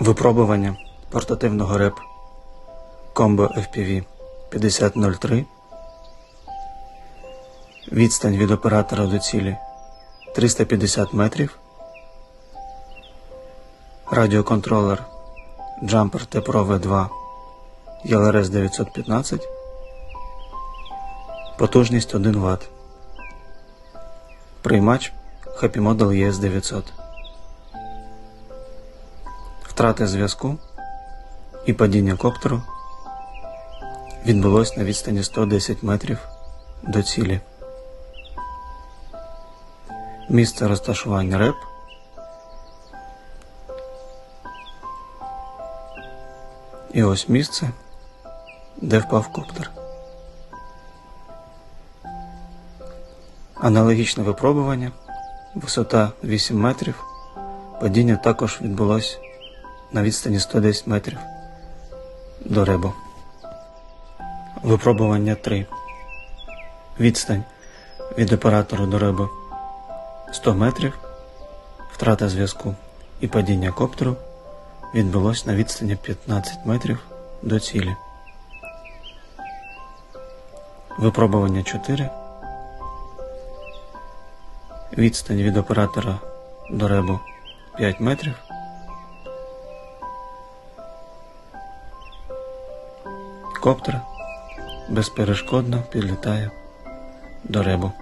Випробування портативного РЕП Combo FPV 5003 Відстань від оператора до цілі 350 метрів. Радіоконтролер Jumper T-Pro V2 ELRS 915 Потужність 1 Вт. Приймач Happy Model ES 900 Втрати зв'язку і падіння коптеру відбулось на відстані 110 метрів до цілі. Місце розташування РЕП і ось місце, де впав коптер. Аналогічне випробування, висота 8 метрів, падіння також відбулось на відстані 110 метрів до ребу. Випробування 3. Відстань від оператору до ребу 100 метрів. Втрата зв'язку і падіння коптеру відбулось на відстані 15 метрів до цілі. Випробування 4. Відстань від оператора до ребу 5 метрів. Коптер безперешкодно підлітає до ребу.